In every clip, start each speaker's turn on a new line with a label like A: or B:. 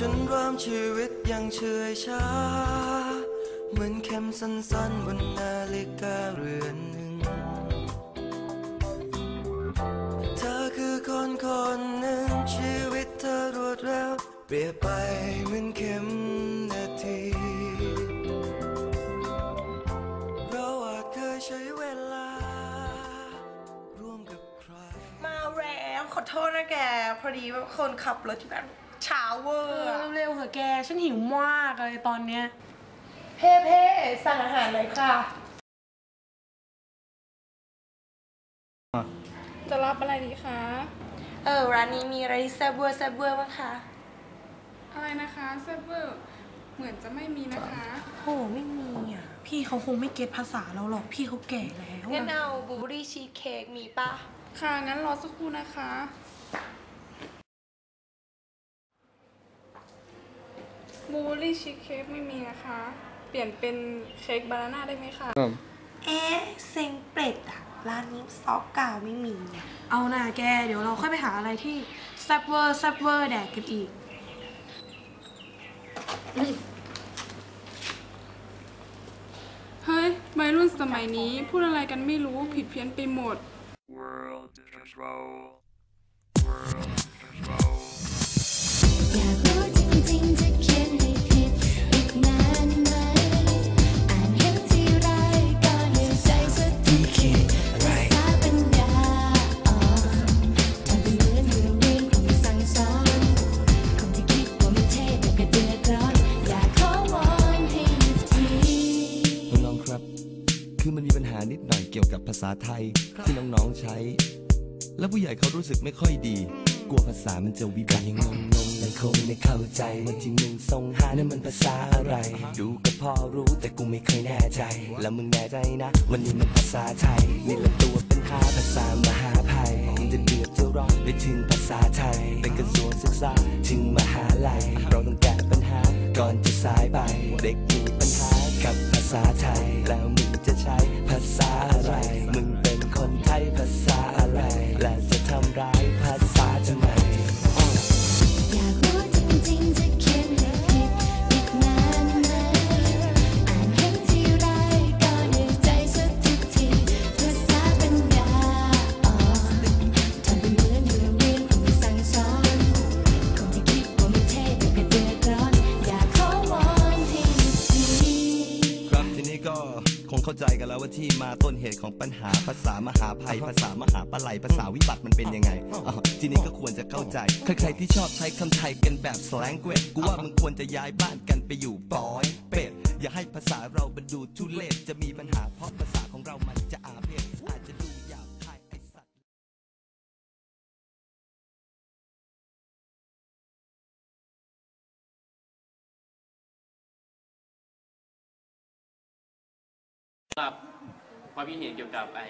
A: ฉันเริ่มชีวิตย่างเฉอยชาเหมือนเข็มสั้นๆบนนาฬิกาเรือนหนึ่ง เธอคือคนคนหนึ่งชีวิตเธอรวดเร็วเปรียบไปเหมือนเข็มนาทีเราอาจเคยใช้เวลา ร่วมกับใคร
B: มาแล้วขอโทษนะแก พอดีว่าคนขับรถที่แบบ เช้าเวอ
C: เอ
B: ร์
C: อ
B: อะ
C: เร็วๆเหอะแก ฉันหิวมากเลยตอนเนี้ย
B: เพ่เพ่สั่งอาหารหน่อยค่ะ
D: จะรับอะไรดีคะ
B: เออร้านนี้มีอะไรแซ่บเวอร์แซ่บเวอร์บ้างคะ
D: อะไรนะคะเซฟเวอร์เหมือนจะไม่มีนะคะ
C: โอ้ไม่มีอะ พี่เขาคงไม่เก็ตภาษาเราหรอก พี่เขาแก่แล้ว
B: งั้น
C: อะ
B: เอาบลูเบอรี่ชีสเค้กมีปะ
D: ค่ะงั้นรอสักครู่นะคะ บูเบอรี่ชีสเค้กไม่มีนะคะ เปลี่ยนเป็นเค้กบานาน่าได้ไหมคะ
B: เอ๊ะเซ็งเป็ดอะร้านนี้ซอกเก่าไม่มีอะ
C: เอาหน่าแก เดี๋ยวเราค่อยไปหาอะไรที่แซ่บเวอร์แซ่บเวอร์แดกกันอีก
D: เฮ้ยวัยรุ่นสมัยนี้พูดอะไรกันไม่รู้ผิดเพี้ยนไปหมด
E: อย ษา
F: ไทยที่น้องๆใช้ แล้วผู้ใหญ่เขารู้สึกไม่ค่อยดี กลัวภาษามันจะวิบัติยังงงงๆยังคงไม่เข้าใจว่าที่มึงส่งหานั้นมันภาษาอะไร ดูก็พอรู้แต่กูไม่เคยแน่ใจ แล้วมึงแน่ใจนะวันนี้มันภาษาไทยนี่แหละตัวเปัญหาภาษามหาภัยจะเดือดจะร้อนไปถึงภาษาไทยเป็นกระทรวงศึกษาถึงมหาลัยเราต้องแก้ปัญหาก่อนจะสายไปเด็กมีปัญหากับภาษาไทยแล้ว เข้า
E: ใจกันแล้
F: วว่าที่มาต้นเหตุของปัญหาภาษามหาภัยภาษามหาปลัยภาษาวิบัติมันเป็นยังไงอ๋อทีนี้ก็ควรจะเข้าใจใครๆที่ชอบใช้คำไทยกันแบบสแลงเกวกูว่ามึงควรจะย้ายบ้านกันไปอยู่ปอย เป็ดอย่าให้ภาษาเราบรรดูทุเลศจะมีปัญหาเพราะภาษาำ
G: หรับความคิดเห็นเกี่ยวกับไอ้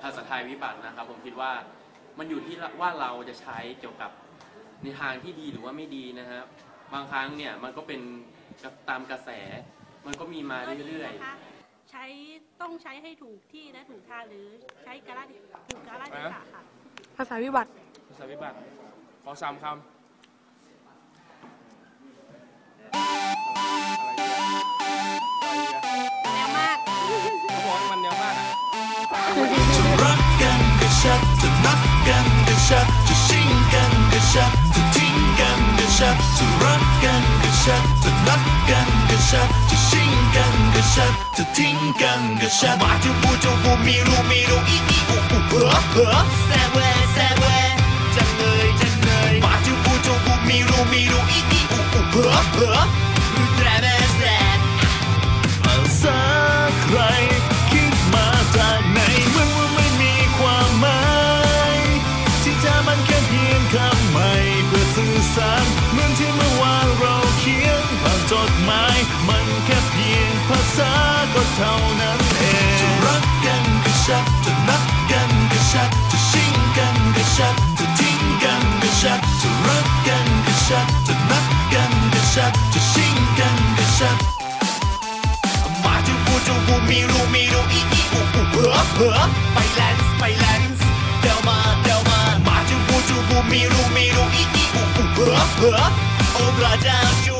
G: ภาษาไทยวิบัตินะครับ ผมคิดว่ามันอยู่ที่ว่าเราจะใช้เกี่ยวกับในทางที่ดีหรือว่าไม่ดีนะครับบางครั้งเนี่ยมันก็เป็นตามกระแส มันก็มีมาเรื่อย
H: นะคะใช้ต้องใช้ให้ถูกที่และถูกทางหรือใช้กาลเทถูกกาลเทศะค่ะ
C: ภาษาวิบัติ
I: ภาษาวิบัติ ขอสามคำ
H: ก็
A: ชัดจะรักกันก็ชัดจะนัดกันก็ชัดจะชิงกันก็ชัดจะทิ้งกันก็ชัดมาจูบูจูบูมีรูมีรูอีอีอูอูเออ วาเราเขียนผ่านจดหมาย มันแค่เพียงภาษาก็เท่านั้นเองจะรักกันก็ชัดจะนัดกันก็ชัดจะชิงกันก็ชัดจะทิ้งกันก็ชัดจะรักกันก็ชัดจะนัดกันก็ชัดจะชิงกันก็ชัดมาจูบูจูบูมีรูมีรูอีอีอูอูเออเออไปแลนส์ไปแลนส์เดวมาเดวมามาจูบูจูบูมีรูมีรูอีอีอูอูเออเออ โอ้